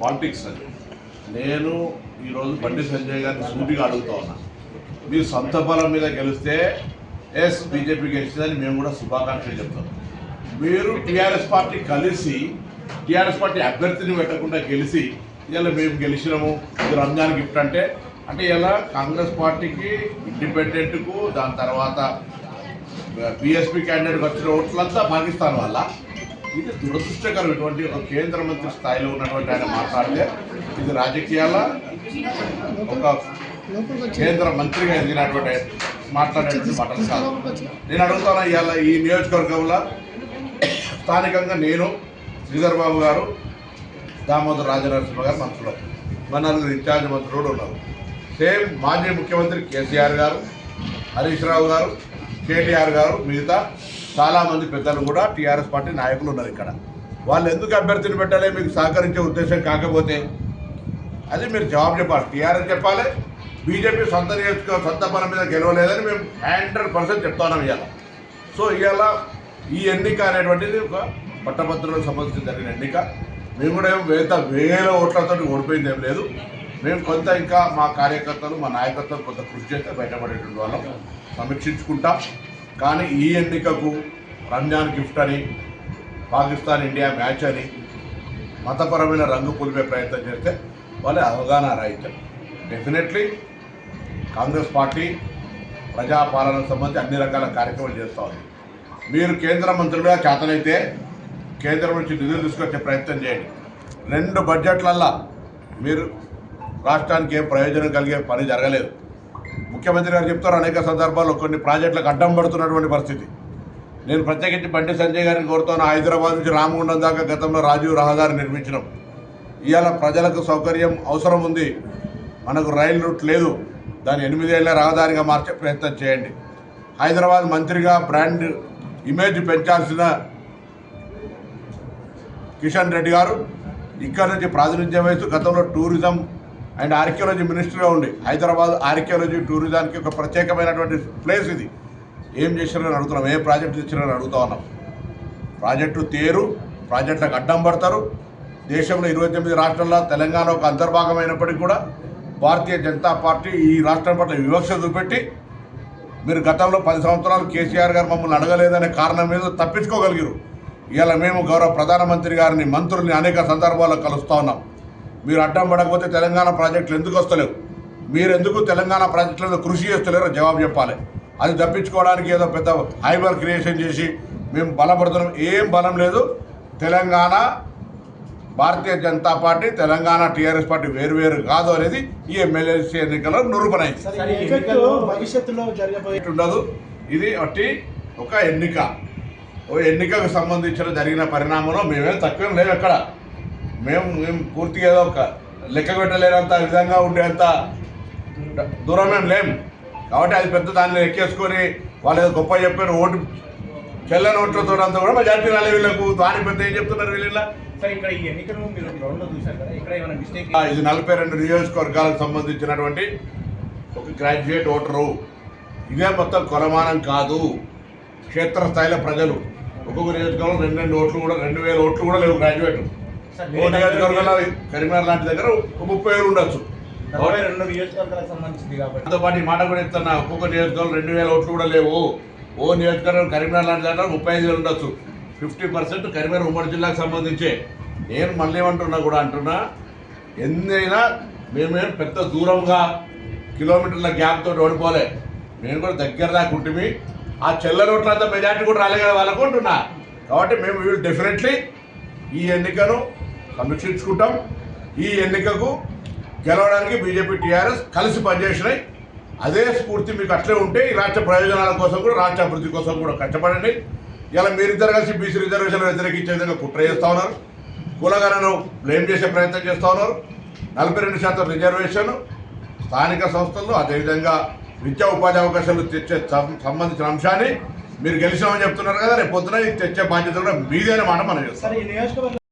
Politics అని నేను ఈరోజు బండి సంజయ్ గారిని సూటిగా అడుగుతా ఉన్నా. మీరు సొంత బలం మీద గెలిస్తే ఎస్ బీజేపీ గెలిచిందని మేము కూడా శుభాకాంక్షలు చెప్తాం. మీరు టీఆర్ఎస్ పార్టీ కలిసి టీఆర్ఎస్ పార్టీ అభ్యర్థిని పెట్టకుండా గెలిచి ఇలా మేము గెలిచినాము ఇది రంజాన్ గిఫ్ట్ అంటే అంటే ఇలా కాంగ్రెస్ పార్టీకి ఇండిపెండెంట్కు దాని తర్వాత బీఎస్పీ క్యాండిడేట్కి వచ్చిన ఓట్లంతా పాకిస్తాన్ వల్ల ఇది దురదృష్టకరమైనటువంటి ఒక కేంద్ర మంత్రి స్థాయిలో ఉన్నటువంటి ఆయన మాట్లాడితే ఇది రాజకీయాల ఒక కేంద్ర మంత్రిగా ఎదిగినటువంటి మాట్లాడేటువంటి మాటలు కాదు. నేను అడుగుతాను ఇవాళ ఈ నియోజకవర్గంలో స్థానికంగా నేను శ్రీధర్ బాబు గారు దామోదర్ రాజనరసింహ గారు మంత్రులు. మన ఇన్ఛార్జ్ మంత్రులు కూడా ఉన్నారు. సేమ్ మాజీ ముఖ్యమంత్రి కేసీఆర్ గారు హరీష్ రావు గారు కేటీఆర్ గారు మిగతా చాలామంది పెద్దలు కూడా టీఆర్ఎస్ పార్టీ నాయకులు ఉన్నారు ఇక్కడ. వాళ్ళు ఎందుకు అభ్యర్థిని పెట్టాలి? మీకు సహకరించే ఉద్దేశం కాకపోతే. అది మీరు జవాబు చెప్పాలి. టీఆర్ఎస్ చెప్పాలి. బీజేపీ సొంత నియోజక సొంత పని మీద గెలవలేదని మేము హండ్రెడ్ పర్సెంట్ చెప్తున్నాం ఇవాళ. సో ఇవాళ ఈ ఎన్నిక అనేటువంటిది ఒక పట్టభద్రులకు సంబంధించి జరిగిన ఎన్నిక. మేము కూడా ఏం వేత వేల ఓట్లతో ఓడిపోయింది ఏం లేదు. మేము కొంత ఇంకా మా కార్యకర్తలు మా నాయకత్వం కొంత కృషి చేస్తే బయటపడేటువంటి వాళ్ళం. సమీక్షించుకుంటాం. కానీ ఈ ఎన్నికకు రంజాన్ గిఫ్ట్ అని పాకిస్తాన్ ఇండియా మ్యాచ్ అని మతపరమైన రంగు పులిపే ప్రయత్నం చేస్తే వాళ్ళ అవగాహన రాహిత్యం డెఫినెట్లీ కాంగ్రెస్ పార్టీ ప్రజాపాలనకు సంబంధించి అన్ని రకాల కార్యక్రమాలు చేస్తూ ఉంది. మీరు కేంద్ర మంత్రులుగా చేతనైతే కేంద్రం నుంచి నిధులు తీసుకొచ్చే ప్రయత్నం చేయండి. రెండు బడ్జెట్లల్లా మీరు రాష్ట్రానికి ఏం ప్రయోజనం కలిగే పని జరగలేదు. ముఖ్యమంత్రి గారు చెప్తారు అనేక సందర్భాల్లో కొన్ని ప్రాజెక్టులకు అడ్డం పడుతున్నటువంటి పరిస్థితి. నేను ప్రత్యేకించి బండి సంజయ్ గారిని కోరుతాను. హైదరాబాద్ నుంచి రామగుండం దాకా గతంలో రాజీవ్ రహదారి నిర్మించడం ఇవాళ ప్రజలకు సౌకర్యం అవసరం ఉంది. మనకు రైలు రూట్ లేదు. దాన్ని ఎనిమిదేళ్ళ రహదారిగా మార్చే ప్రయత్నం చేయండి. హైదరాబాద్ మంత్రిగా బ్రాండ్ ఇమేజ్ పెంచాల్సిన కిషన్ రెడ్డి గారు ఇక్కడ నుంచి ప్రాతినిధ్యం వహిస్తూ గతంలో టూరిజం అండ్ ఆర్కియాలజీ మినిస్టర్గా ఉండి హైదరాబాద్ ఆర్కియాలజీ టూరిజానికి ఒక ప్రత్యేకమైనటువంటి ప్లేస్ ఇది. ఏం చేసినారని అడుగుతున్నాం ఏ ప్రాజెక్టు తెచ్చినారని అడుగుతా ఉన్నాం. ప్రాజెక్టు తేరు ప్రాజెక్టులకు అడ్డం పడతారు. దేశంలో ఇరవై తొమ్మిది రాష్ట్రాల్లో తెలంగాణ ఒక అంతర్భాగమైనప్పటికీ కూడా భారతీయ జనతా పార్టీ ఈ రాష్ట్రం పట్ల వివక్ష చూపెట్టి మీరు గతంలో పది సంవత్సరాలు కేసీఆర్ గారు మమ్మల్ని అడగలేదనే కారణం మీద తప్పించుకోగలిగారు. ఇవాళ మేము గౌరవ ప్రధానమంత్రి గారిని మంత్రుల్ని అనేక సందర్భాల్లో కలుస్తూ ఉన్నాం. మీరు అడ్డం పడకపోతే తెలంగాణ ప్రాజెక్టులు ఎందుకు వస్తలేవు? మీరు ఎందుకు తెలంగాణ ప్రాజెక్టులలో కృషి చేస్తలేరో జవాబు చెప్పాలి. అది తప్పించుకోవడానికి ఏదో పెద్ద హైబర్ క్రియేషన్ చేసి మేము బలపడుతున్నాం. ఏం బలం లేదు. Telangana Bharatiya Janata party Telangana TRS party వేరువేరు కాదు అనేది ఈ ఎమ్మెల్యేసీ ఎన్నికల్లో జరగబోయే ఉండదు. ఇది ఒకటి ఒక ఎన్నిక. ఓ ఎన్నికకు సంబంధించిన జరిగిన పరిణామంలో మేమేం తక్కువేం లేవు ఎక్కడ. మేము మేము పూర్తిగా ఏదో ఒక లెక్క పెట్టలేనంత విధంగా ఉండేంత దూరమేం లేం. కాబట్టి అది పెద్ద దాన్ని ఎక్కేసుకొని వాళ్ళు ఏదో గొప్ప చెప్పారు ఓటు చెల్లని ఓట్లతో అంతా కూడా మెజార్టీ రాలే వీళ్ళకు దాని పెద్ద ఏం చెప్తున్నారు వీళ్ళ ఇది నలభై రెండు నియోజకవర్గాలకు సంబంధించినటువంటి ఒక గ్రాడ్యుయేట్ ఓటరు. ఇదే మొత్తం కొలమానం కాదు. క్షేత్రస్థాయిలో ప్రజలు. ఒక్కొక్క నియోజకవర్గంలో రెండు రెండు ఓట్లు కూడా రెండు వేల ఓట్లు కూడా లేవు గ్రాడ్యుయేట్ ఓ నియోజకవర్గంలో కరీంనగర్ లాంటి దగ్గర ఒక ముప్పై వేలు ఉండొచ్చు. రెండు నియోజకవర్గాలకు సంబంధించింది కాబట్టి. దాంతో పాటు ఈ మాట కూడా చెప్తున్నా ఒక్కొక్క నియోజకవర్గం రెండు వేల ఓట్లు కూడా లేవు. ఓ నియోజకవర్గం కరీంనగర్ లాంటి దగ్గర ముప్పై ఐదు వేలు ఉండొచ్చు. ఫిఫ్టీ పర్సెంట్ కరీంనగర్ ఉమ్మడి జిల్లాకు సంబంధించే. నేను మళ్ళీ ఏమంటున్నా కూడా అంటున్నా ఎన్నైనా మేమేం పెద్ద దూరంగా కిలోమీటర్ల గ్యాప్ తోటి ఓడిపోలే. మేము కూడా దగ్గర దాకా ఉంటుంది ఆ చెల్ల రోడ్లంతా మెజార్టీ కూడా రాలే కదా వాళ్ళకు అంటున్నా. కాబట్టి మేము విల్ డెఫినెట్లీ ఈ ఎన్నికను సమీక్షించుకుంటాం ఈ ఎన్నికకు గెలవడానికి బీజేపీ టీఆర్ఎస్ కలిసి పనిచేసినాయి. అదే స్ఫూర్తి మీకు అట్లే ఉంటే ఈ రాష్ట్ర ప్రయోజనాల కోసం కూడా రాష్ట్ర అభివృద్ధి కోసం కూడా కష్టపడండి. ఇలా మీరిద్దరు కలిసి బీసీ రిజర్వేషన్ వ్యతిరేకించే విధంగా కుట్ర చేస్తూ ఉన్నారు. కులగణను బ్లేమ్ చేసే ప్రయత్నం చేస్తూ ఉన్నారు. నలభై రెండు శాతం రిజర్వేషన్ స్థానిక సంస్థల్లో అదేవిధంగా విద్యా ఉపాధి అవకాశాలు తెచ్చే సంబంధించిన అంశాన్ని మీరు గెలిచామని చెప్తున్నారు కదా రేపు పొద్దున తెచ్చే బాధ్యత కూడా మీదేనమాట మనం చేస్తాం.